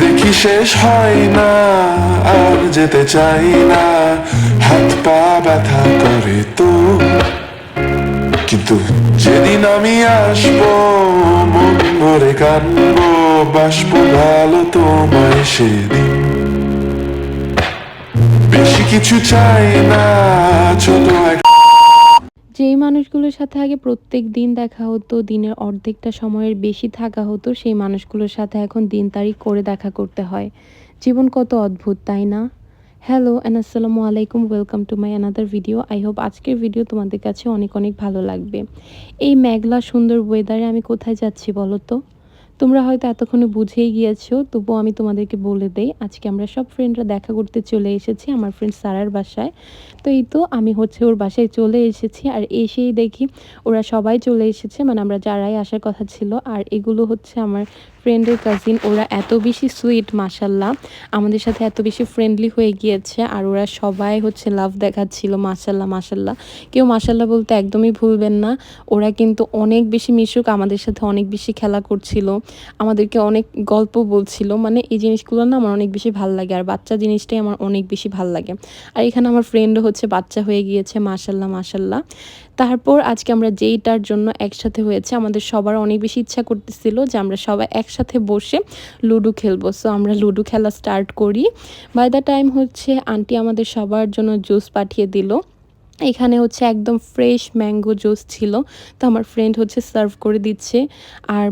দেখি শেষ হয় না, আর যেতে চাই না। হাত পা ব্যথা করে তো। কিন্তু যেদিন আমি আসব, মন ভরে কানবো, বাসবো ভালো তোমায় সেদিন। বেশি কিছু চাই না, ছোট এক যেই মানুষগুলোর সাথে আগে প্রত্যেক দিন দেখা হতো, দিনের অর্ধেকটা সময়ের বেশি থাকা হতো, সেই মানুষগুলোর সাথে এখন দিন তারিখ করে দেখা করতে হয়। জীবন কত অদ্ভুত, তাই না? হ্যালো অ্যান্ড আসসালামু আলাইকুম welcome to my another video I hope আজকের ভিডিও তোমাদের কাছে অনেক অনেক ভালো লাগবে। এই মেঘলা সুন্দর ওয়েদারে আমি কোথায় যাচ্ছি বলো তো? তোমরা হয়তো এতক্ষণে বুঝেই গিয়েছো, তবুও আমি তোমাদেরকে বলে দেই, আজকে আমরা সব ফ্রেন্ডরা দেখা করতে চলে এসেছি আমার ফ্রেন্ড সারার বাসায়। তো এই তো আমি হচ্ছে ওর বাসায় চলে এসেছি, আর এসেই দেখি ওরা সবাই চলে এসেছে মানে আমরা যারাই আসার কথা ছিল, আর এগুলো হচ্ছে আমার ফ্রেন্ডের কাজিন ওরা এত বেশি সুইট মাসাল্লাহ আমাদের সাথে এত বেশি ফ্রেন্ডলি হয়ে গিয়েছে, আর ওরা সবাই হচ্ছে লাভ দেখাচ্ছিল মাসাল্লাহ মাসাল্লাহ কেউ মাসাল্লাহ বলতে একদমই ভুলবেন না, ওরা কিন্তু অনেক বেশি মিশুক, আমাদের সাথে অনেক বেশি খেলা করছিল। আমাদেরকে অনেক গল্প বলছিল। মানে এই জিনিসগুলো না আমার অনেক বেশি ভালো লাগে, আর বাচ্চা জিনিসটাই আমার অনেক বেশি ভালো লাগে। আর এখানে আমার ফ্রেন্ডও হচ্ছে বাচ্চা হয়ে গিয়েছে মাসাল্লাহ মাসাল্লাহ তারপর আজকে আমরা যেইটার জন্য একসাথে হয়েছে, আমাদের সবার অনেক বেশি ইচ্ছা করতেছিল যে আমরা সবাই একসাথে বসে লুডো খেলব। সো আমরা লুডো খেলা স্টার্ট করি। বাই দ্য টাইম হচ্ছে আন্টি আমাদের সবার জন্য জুস পাঠিয়ে দিল। এখানে হচ্ছে একদম ফ্রেশ ম্যাঙ্গো জুস ছিল। তো আমার ফ্রেন্ড হচ্ছে সার্ভ করে দিচ্ছে। আর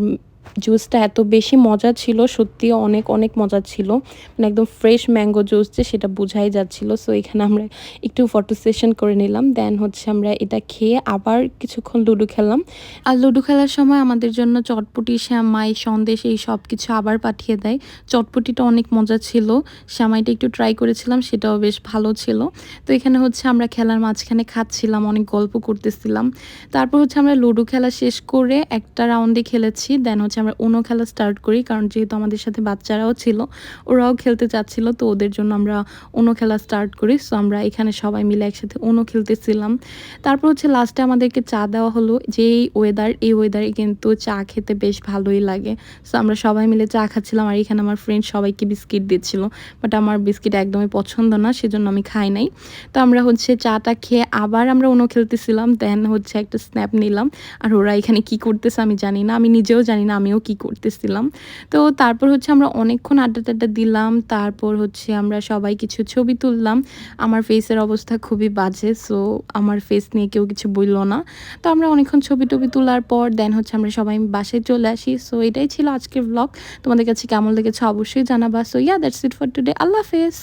জুসটা এত বেশি মজা ছিল, সত্যি অনেক অনেক মজা ছিল। মানে একদম ফ্রেশ ম্যাঙ্গো জুস যে সেটা বোঝাই যাচ্ছিল। সো এখানে আমরা একটু ফটো সেশন করে নিলাম। দেন হচ্ছে আমরা এটা খেয়ে আবার কিছুক্ষণ লুডো খেললাম আর লুডো খেলার সময় আমাদের জন্য চটপটি, শ্যামাই, সন্দেশ এই সব কিছু আবার পাঠিয়ে দেয়। চটপটিটা অনেক মজা ছিল। শ্যামাইটা একটু ট্রাই করেছিলাম, সেটাও বেশ ভালো ছিল। তো এখানে হচ্ছে আমরা খেলার মাঝখানে খাচ্ছিলাম, অনেক গল্প করতেছিলাম। তারপর হচ্ছে আমরা লুডো খেলা শেষ করে একটা রাউন্ডে খেলেছি। দেন হচ্ছে আমরা উনো খেলা স্টার্ট করি, কারণ যেহেতু আমাদের সাথে বাচ্চারাও ছিল, ওরাও খেলতে চাচ্ছিল, তো ওদের জন্য আমরা উনো খেলা স্টার্ট করি। সো আমরা এখানে সবাই মিলে একসাথে উনো খেলতেছিলাম। তারপর হচ্ছে লাস্টে আমাদেরকে চা দেওয়া হলো যে এই ওয়েদার এই ওয়েদারে কিন্তু চা খেতে বেশ ভালোই লাগে। সো আমরা সবাই মিলে চা খাচ্ছিলাম, আর এখানে আমার ফ্রেন্ড সবাইকে বিস্কিট দিচ্ছিল। বাট আমার বিস্কিট একদমই পছন্দ না, সেজন্য আমি খাই নাই। তো আমরা হচ্ছে চাটা খেয়ে আবার আমরা উনো খেলতেছিলাম দেন হচ্ছে একটা স্ন্যাপ নিলাম। আর ওরা এখানে কি করতেছে আমি জানি না, আমি নিজেও জানি না আমিও কি করতেছিলাম। তো তারপর হচ্ছে আমরা অনেকক্ষণ আড্ডা টাড্ডা দিলাম, তারপর হচ্ছে আমরা সবাই কিছু ছবি তুললাম। আমার ফেসের অবস্থা খুবই বাজে সো আমার ফেস নিয়ে কেউ কিছু বলল না। তো আমরা অনেকক্ষণ ছবি টবি তোলার পর দেন হচ্ছে আমরা সবাই বাসায় চলে আসি। সো এটাই ছিল আজকের ব্লগ তোমাদের কাছে কেমন লেগেছে অবশ্যই জানাবা। So yeah that's it for today আল্লাহ হাফেজ।